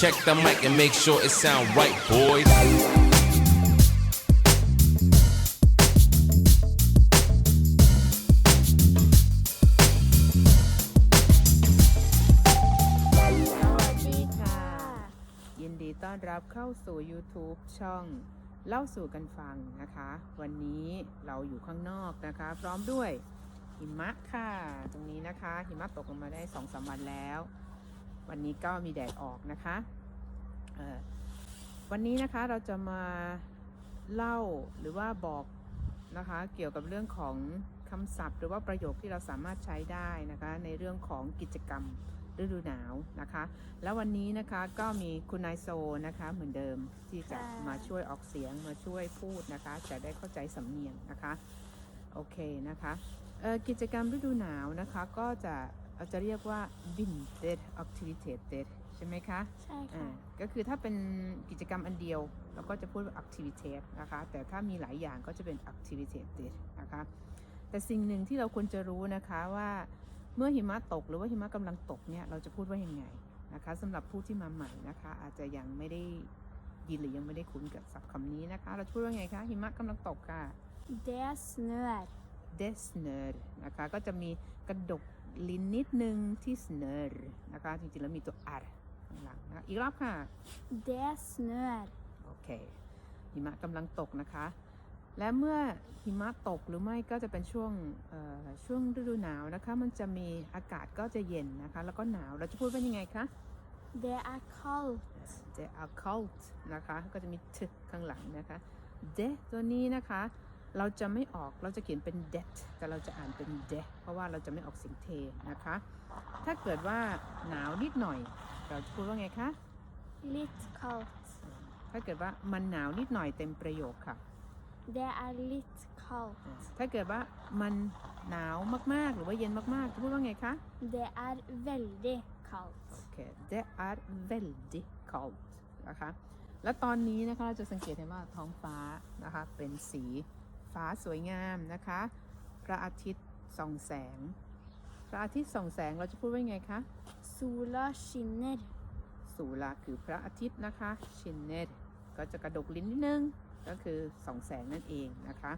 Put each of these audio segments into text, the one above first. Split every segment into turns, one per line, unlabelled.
check the mic and make sure it sound right, boys.
สวัสดีค่ะ ยินดีต้อนรับเข้าสู่ YouTube ช่องเล่าสู่กันฟังนะคะ วันนี้เราอยู่ข้างนอกนะคะ พร้อมด้วยหิมะค่ะ ตรงนี้นะคะ หิมะตกลงมาได้สองสามวันแล้ว วันนี้ก็มีแดดออกนะคะวันนี้นะคะเราจะมาเล่าหรือว่าบอกนะคะเกี่ยวกับเรื่องของคำศัพท์ หรือว่าประโยคที่เราสามารถใช้ได้นะคะในเรื่องของกิจกรรมฤดูหนาวนะคะ แล้ววันนี้นะคะก็มีคุณนายโซนะคะเหมือนเดิมที่จะมาช่วยออกเสียงมาช่วยพูดนะคะ จะได้เข้าใจสำเนียงนะคะโอเคนะคะกิจกรรมฤดูหนาวนะคะก็จะ เราจะเรียกว่า winter activiteter ใช่ไหมคะ
ใช่
อ่า
ค่ะ
ก็คือถ้าเป็นกิจกรรมอันเดียว เราก็จะพูดว่า activity นะคะ แต่ถ้ามีหลายอย่างก็จะเป็น activity นะคะ แต่สิ่งหนึ่งที่เราควรจะรู้นะคะว่าเมื่อหิมะตกหรือว่าหิมะกำลังตกเนี่ยเราจะพูดว่ายังไงนะคะสำหรับผู้ที่มาใหม่นะคะ อาจจะยังไม่ได้ยินหรือยังไม่ได้คุ้นกับศัพท์คำนี้นะคะ เราจะพูดว่าไงคะหิมะกำลังตกค่ะ
Det snør
det snör นะคะก็จะมีกระดก ลิ้นนิดนึงที่ snör นะคะ จริงๆ แล้วมีตัว r ข้างหลังนะคะอีกรอบค่ะ
Det snør
โอเค หิมะกำลังตกนะคะ และเมื่อหิมะตกหรือไม่ก็จะเป็นช่วงเอ่อช่วงฤดูหนาวนะคะ มันจะมีอากาศก็จะเย็นนะคะ แล้วก็หนาว เราจะพูดว่ายังไงคะ
Det er kaldt
the occult นะคะ ก็จะมี t ข้างหลังนะคะ de ตัวนี้นะคะ เราจะไม่ออกเราจะเขียนเป็น det แต่เราจะอ่านเป็น de เพราะว่าเราจะไม่ออกเสียงเทนะคะ ถ้าเกิดว่าหนาวนิดหน่อย เราจะพูดว่าไงคะ
Litt kaldt
ถ้าเกิดว่ามันหนาวนิดหน่อยเต็มประโยคค่ะ
Det er litt kaldt
ถ้าเกิดว่ามันหนาวมากๆ หรือว่าเย็นมากๆจะพูดว่าไงคะ
Det er veldig kaldt
โอเค det är väldigt kallt นะคะ และตอนนี้นะคะเราจะสังเกตเห็นว่าท้องฟ้านะคะเป็นสี ฟ้าสวยงามนะคะ พระอาทิตย์ส่องแสง พระอาทิตย์ส่องแสงเราจะพูดว่าไงคะ
Sola skinner
สูลาคือพระอาทิตย์นะคะชินเนตก็จะกระดกลิ้นนิดนึงก็คือส่องแสงนั่นเองนะคะ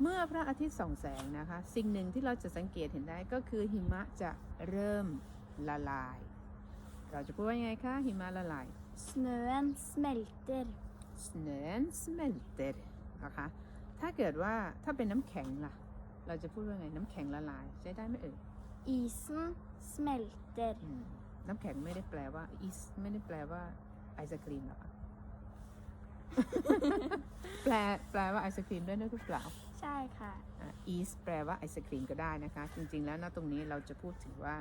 เมื่อพระอาทิตย์ส่องแสงนะคะ สิ่งหนึ่งที่เราจะสังเกตเห็นได้ก็คือหิมะจะเริ่มละลาย เราจะพูดว่ายังไงคะหิมะละลาย
Snøen smelter
snön smälter นะคะ ถ้าเกิดว่าถ้าเป็นน้ำแข็งล่ะ เราจะพูดว่าไง น้ำแข็งละลายใช้ได้ไหมเอ่ย
Isen smelter
อืมน้ำแข็งไม่ได้แปลว่า is ไม่ได้แปลว่าไอศครีมหรอคะแปลแปลว่าไอศครีมด้วยหรือเปล่า
ใช่ค่ะ
อะ is แปลว่าไอศครีมก็ได้นะคะ จริงๆแล้วนะตรงนี้เราจะพูดถึงว่า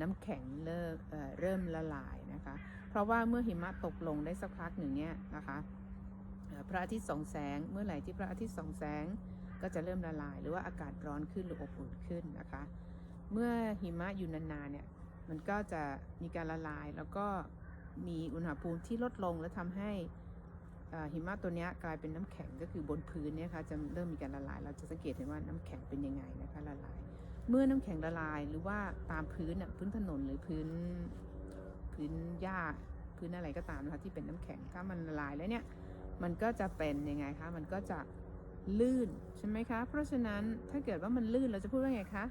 น้ำแข็งเริ่มเอ่อเริ่มละลายนะคะ เพราะว่าเมื่อหิมะตกลงได้สักพักหนึ่งเนี่ยนะคะเอ่อ พระอาทิตย์ส่องแสง เมื่อไหร่ที่พระอาทิตย์ส่องแสง ก็จะเริ่มละลาย หรือว่าอากาศร้อนขึ้นหรืออบอุ่นขึ้นนะคะ เมื่อหิมะอยู่นานๆเนี่ยมันก็จะมีการละลายแล้วก็มีอุณหภูมิที่ลดลงและทำให้หิมะตัวนี้กลายเป็นน้ำแข็งก็คือบนพื้นเนี่ยค่ะจะเริ่มมีการละลาย เราจะสังเกตเห็นว่าน้ำแข็งเป็นยังไงนะคะละลาย เมื่อน้ำแข็งละลายหรือว่าตามพื้นน่ะพื้นถนนหรือพื้นพื้นหญ้าพื้นอะไรก็ตามนะคะที่เป็นน้ำแข็งถ้ามันละลายแล้วเนี่ย มันก็จะเป็นยังไงคะ มันก็จะลื่นใช่ไหมคะ เพราะฉะนั้นถ้าเกิดว่ามันลื่นเราจะพูดว่าไงคะ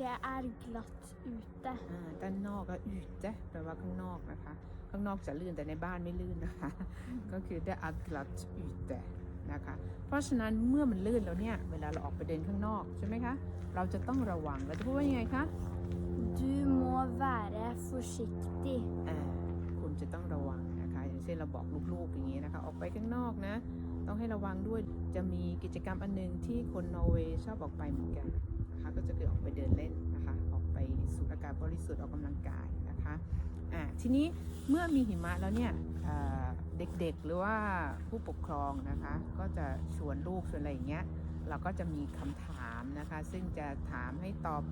Det er glatt ute
อ่าด้านนอกก็อืดจ้ะแปลว่าข้างนอกนะคะ ข้างนอกจะลื่นแต่ในบ้านไม่ลื่นนะคะ ก็คือ det är glatt ute นะคะ เพราะฉะนั้นเมื่อมันลื่นแล้วเนี่ย เวลาเราออกไปเดินข้างนอกใช่ไหมคะ เราจะต้องระวัง เราจะพูดว่ายังไงคะ
Du må være forsiktig
อ่าคุณจะต้องระวังนะคะ อย่างเช่นเราบอกลูกๆอย่างนี้นะคะ ออกไปข้างนอกนะ ต้องให้ระวังด้วยจะมีกิจกรรมอันหนึงที่คนนอร์เวย์ชอบออกไปเหมือนกันนะคะก็จะคือออกไปเดินเล่นนะคะ ออกไปสูดอากาศบริสุทธิ์ออกกำลังกายนะคะอ่าทีนี้เมื่อมีหิมะแล้วเนี่ยเอ่อเด็กๆหรือว่าผู้ปกครองนะคะ ก็จะชวนลูกชวนอะไรอย่างเงี้ยเราก็จะมีคำถามนะคะ ซึ่งจะถามให้ตอบ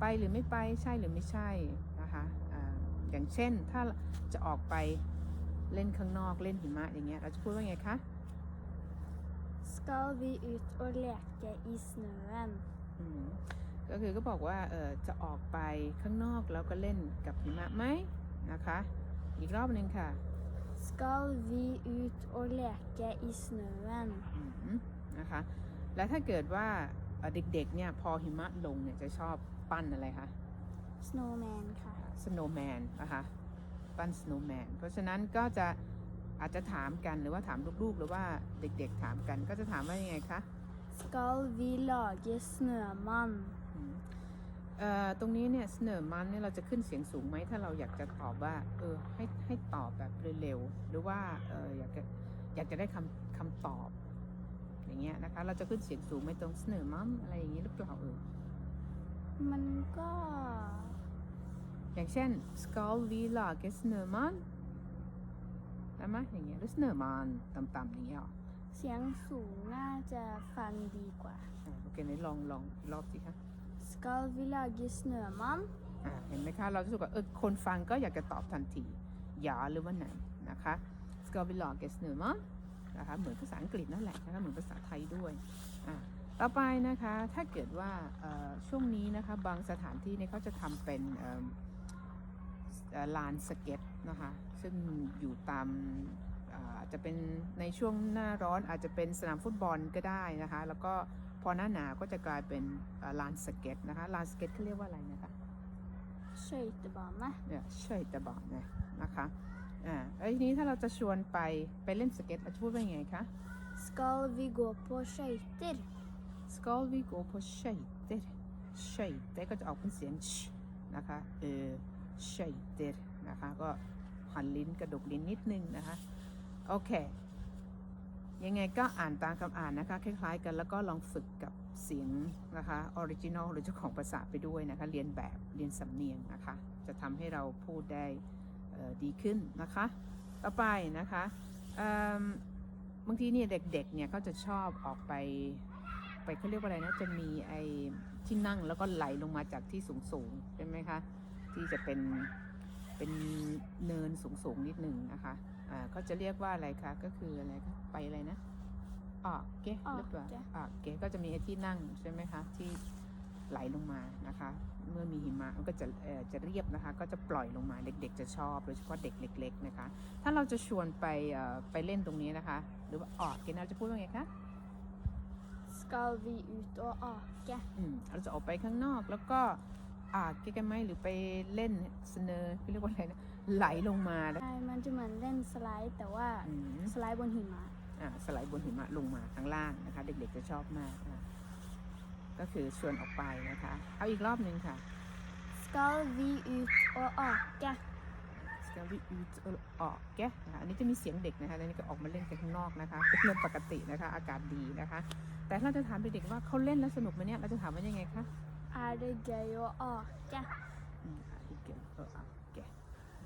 ไปหรือไม่ไปใช่หรือไม่ใช่นะคะอ่าอย่างเช่นถ้าจะออกไป เล่นข้างนอกเล่นหิมะอย่างเงี้ยเราจะพูดว่าไงคะ
Skal vi ut og leke i snøen
อืมก็คือก็บอกว่าเออจะออกไปข้างนอกแล้วก็เล่นกับหิมะไหมนะคะ อีกรอบหนึ่งค่ะ
Skal vi ut og leke i snøen?
อืมนะคะ แล้วถ้าเกิดว่าเอ่อเด็กๆเนี่ยพอหิมะลงเนี่ยจะชอบปั้นอะไรคะ
Snowman ค่ะ
snowman นะคะ ปั้น snowman เพราะฉะนั้นก็จะอาจจะถามกันหรือว่าถามลูกๆ หรือว่าเด็กๆถามกัน ก็จะถามว่ายังไงคะ
Skal vi lage snømann?
อืมเอ่อตรงนี้เนี่ย snowman เนี่ยเราจะขึ้นเสียงสูงไหมถ้าเราอยากจะตอบว่าเออให้ให้ตอบแบบเร็วๆหรือว่าเอออยากจะอยากจะได้คำคำตอบ อย่างเงี้ยนะคะ เราจะขึ้นเสียงสูงไหมตรง snowman อะไรอย่างนี้หรือเปล่าเออ
มันก็
อย่างเช่น skal vi lage snømann ได้ไหมอย่างเงี้ยหรือ snømann ต่ำๆอย่างเงี้ยหรอ
เสียงสูงน่าจะฟังดีกว่า
อ่าโอเคไหนลองลองอีกรอบสิคะ
Skal vi lage snømann?
อ่าเห็นไหมคะ เราจะรู้สึกว่าเออคนฟังก็อยากจะตอบทันทีอย่าหรือว่าไหนนะคะ skal vi lage snømann นะคะเหมือนภาษาอังกฤษนั่นแหละนะคะเหมือนภาษาไทยด้วยอ่าต่อไปนะคะถ้าเกิดว่าเอ่อช่วงนี้นะคะบางสถานที่เนี่ยเขาจะทำเป็นเอิ่มเอ่อ ลานสเก็ตนะคะซึ่งอยู่ตามอ่าอาจจะเป็นในช่วงหน้าร้อนอาจจะเป็นสนามฟุตบอลก็ได้นะคะ แล้วก็พอหน้าหนาวก็จะกลายเป็นเอ่อลานสเก็ตนะคะลานสเก็ตเขาเรียกว่าอะไรนะคะ
Skøytebane.
เนี่ยใช่แต่บอกนะนะคะอ่าแล้วทีนี้ถ้าเราจะชวนไปไปเล่นสเก็ตเราจะพูดว่ายังไงคะ
Skal vi gå på skøyter?
skal vi gå på skøyter skøyter ก็จะออกเป็นเสียงชนะคะเออ skøyter นะคะ ก็หันลิ้นกระดกลิ้นนิดนึงนะคะ โอเค ยังไงก็อ่านตามคำอ่านนะคะ คล้ายๆกันแล้วก็ลองฝึกกับเสียงนะคะออริจินอลหรือเจ้าของภาษาไปด้วยนะคะ เรียนแบบเรียนสำเนียงนะคะ จะทำให้เราพูดได้ดีขึ้นนะคะ ต่อไปนะคะบางทีเนี่ยเด็กๆเนี่ยก็จะชอบออกไปไปเขาเรียกว่าอะไรนะจะมีไอ้ที่นั่งแล้วก็ไหลลงมาจากที่สูงๆใช่ไหมคะ ที่จะเป็นเป็นเนินสูงๆนิดหนึ่งนะคะอ่าเขาจะเรียกว่าอะไรคะก็คืออะไรคะไปอะไรนะออกเกะหรือเปล่า
Ake
ออกเกะก็จะมีไอ้ที่นั่งใช่ไหมคะที่ไหลลงมานะคะ เมื่อมีหิมะมันก็จะเอ่อจะเรียบนะคะ ก็จะปล่อยลงมาเด็ก ๆ จะชอบโดยเฉพาะเด็กเล็ก ๆ นะคะ ถ้าเราจะชวนไปเอ่อไปเล่นตรงนี้นะคะ หรือว่าออกเกะเราจะพูดว่าไงคะ
Skal vi ut og ake?
อืมเราจะออกไปข้างนอกแล้วก็ อ่าเก๊กันไหมหรือไปเล่นสเนอเรียกว่าอะไรนะไหลลงมาแล้ว
ใช่ มันจะเหมือนเล่นสไลด์แต่ว่า
อืม
สไลด์บนหิมะ
อ่าสไลด์บนหิมะลงมาข้างล่างนะคะ เด็กๆจะชอบมากนะก็คือชวนออกไปนะคะ เอาอีกรอบหนึ่งค่ะ
Skal vi ut og ake?
Skal vi ut og ake นะคะอันนี้จะมีเสียงเด็กนะคะอันนี้ก็ออกมาเล่นกันข้างนอกนะคะเป็นเรื่องปกตินะคะ อากาศดีนะคะ แต่ถ้าเราจะถามเด็กๆว่าเขาเล่นแล้วสนุกไหมเนี่ย เราจะถามว่ายังไงคะ
Er det gøy å ake?
อืมอีกเกเอออะเก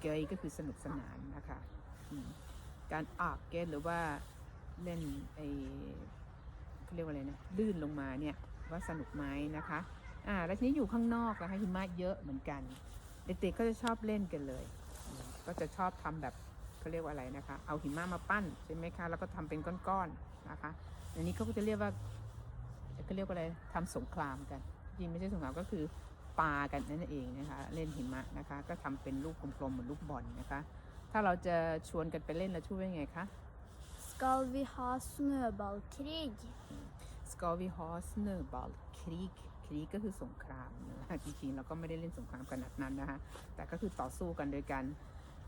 เกยก็คือสนุกสนานนะคะการอากเกหรือว่าเล่นไอเขาเรียกว่าอะไรนะลื่นลงมาเนี่ยว่าสนุกไหมนะคะอ่าแล้วทีนี้อยู่ข้างนอกนะคะหิมะเยอะเหมือนกัน เด็กๆก็จะชอบเล่นกันเลย ก็จะชอบทำแบบเขาเรียกว่าอะไรนะคะ เอาหิมะมาปั้นใช่ไหมคะ แล้วก็ทำเป็นก้อนๆนนะคะ อันนี้เขาก็จะเรียกว่าเขาเรียกว่าอะไรทำสงครามกัน จริงไม่ใช่สงครามก็คือปากันนั่นเองนะคะ เล่นหิมะนะคะ ก็ทำเป็นลูกกลมๆเหมือนลูกบอลนะคะ ถ้าเราจะชวนกันไปเล่นแล้วช่วยยังไงคะ
Skal vi ha snøballkrig?
Skal vi ha snøball krig ครีก็คือสงครามนะคะจริงๆเราก็ไม่ได้เล่นสงครามขนาดนั้นนะคะ แต่ก็คือต่อสู้กันโดยการ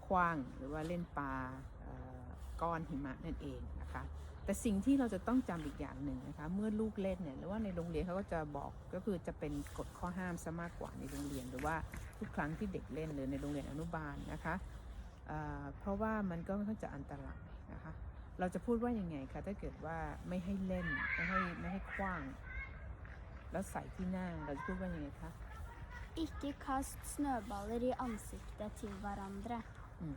คว้างหรือว่าเล่นปลาเอ่อก้อนหิมะนั่นเองนะคะ แต่สิ่งที่เราจะต้องจำอีกอย่างหนึ่งนะคะ เมื่อลูกเล่นเนี่ยหรือว่าในโรงเรียนเขาก็จะบอกก็คือจะเป็นกฎข้อห้ามซะมากกว่าในโรงเรียน หรือว่าทุกครั้งที่เด็กเล่นหรือในโรงเรียนอนุบาลนะคะเอ่อเพราะว่ามันก็ค่อนข้างจะอันตรายนะคะ เราจะพูดว่ายังไงคะถ้าเกิดว่าไม่ให้เล่นไม่ให้ไม่ให้คว้าง แล้วใส่ที่หน้าเราจะพูดว่ายังไงคะ
Ikke kast snøballer i ansiktet til hverandre.
อืม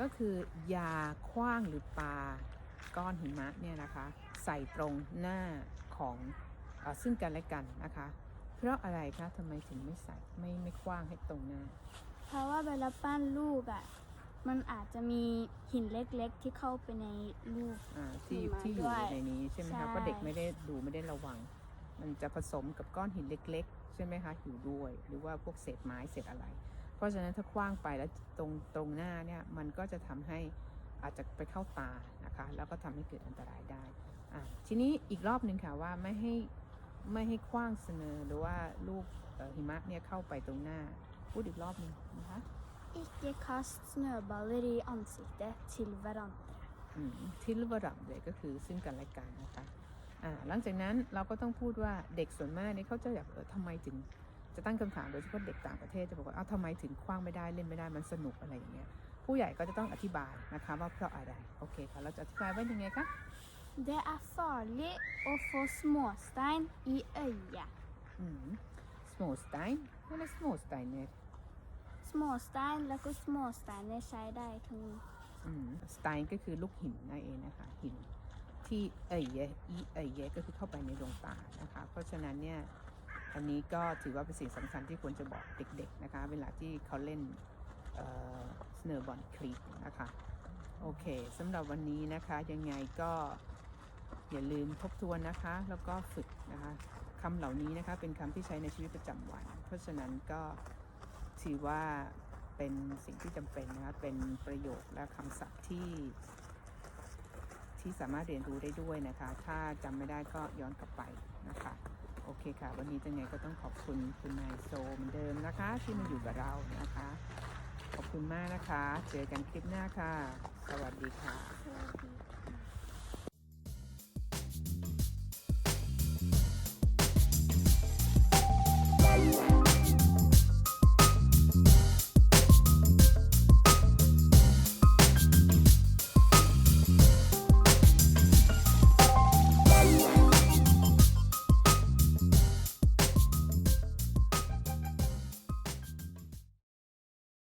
ก็คืออยาคว้างหรือปา ก้อนหิมะเนี่ยนะคะใส่ตรงหน้าของเออซึ่งกันและกันนะคะ เพราะอะไรคะทำไมถึงไม่ใส่ไม่ไม่คว้างให้ตรงหน้า
เพราะว่าเวลาปั้นลูกอะมันอาจจะมีหินเล็กๆ ที่เข้าไปในลูก
อ่าที่
หิมะ
ที่อยู่
ด้วย
ในนี้ใช่ไหม
ใช่
คะเพราะเด็กไม่ได้ดูไม่ได้ระวัง มันจะผสมกับก้อนหินเล็ก ๆ ใช่ไหมคะอยู่ด้วย หรือว่าพวกเศษไม้เศษอะไร เพราะฉะนั้นถ้าคว้างไปแล้วตรงตรงหน้าเนี่ยมันก็จะทำให้อาจจะไปเข้าตา นะคะแล้วก็ทำให้เกิดอันตรายได้อะทีนี้อีกรอบหนึ่งค่ะว่าไม่ให้ไม่ให้คว้างเสนอหรือว่าลูกเอ่อหิมะเนี่ยเข้าไปตรงหน้า พูดอีกรอบหนึ่งนะคะ
Ikke kast snøballer i ansiktet til hverandre.
อืมทิลวรัมเลยก็คือซึ่งกันและกันนะคะอ่าหลังจากนั้นเราก็ต้องพูดว่าเด็กส่วนมากเนี่ยเขาจะอยากเออทำไมถึงจะตั้งคำถามโดยเฉพาะเด็กต่างประเทศจะบอกว่าอ้าวทำไมถึงคว้างไม่ได้เล่นไม่ได้มันสนุกอะไรอย่างเงี้ย ผู้ใหญ่ก็จะต้องอธิบายนะคะว่าเพราะอะไรโอเคค่ะเราจะอธิบายว่ายังไงคะ
Det er farlig å få småstein i øyet.
อืม small stein อะไร small stein เนี่ย
Småstein แล้วก็ småsteiner ใช้ได้ทั้ง
อืม stein ก็คือลูกหินนั่นเองนะคะหินที่เอ่ยเยอีเอ่ยเยก็คือเข้าไปในดวงตานะคะ เพราะฉะนั้นเนี่ยอันนี้ก็ถือว่าเป็นสิ่งสำคัญที่ควรจะบอกเด็กๆนะคะ เวลาที่เขาเล่น สเนอร์บอลคลีนะคะ โอเคสำหรับวันนี้นะคะยังไงก็อย่าลืมทบทวนนะคะ แล้วก็ฝึกนะคะคำเหล่านี้นะคะเป็นคำที่ใช้ในชีวิตประจำวัน เพราะฉะนั้นก็ถือว่าเป็นสิ่งที่จำเป็นนะคะเป็นประโยคและคำศัพท์ที่ ที่สามารถเรียนรู้ได้ด้วยนะคะ ถ้าจำไม่ได้ก็ย้อนกลับไปนะคะโอเคค่ะ วันนี้จังไงก็ต้องขอบคุณคุณนายโซเหมือนเดิมนะคะ ที่มาอยู่กับเรานะคะ ขอบคุณมากนะคะ เจอกันคลิปหน้าค่ะ สวัสดีค่ะ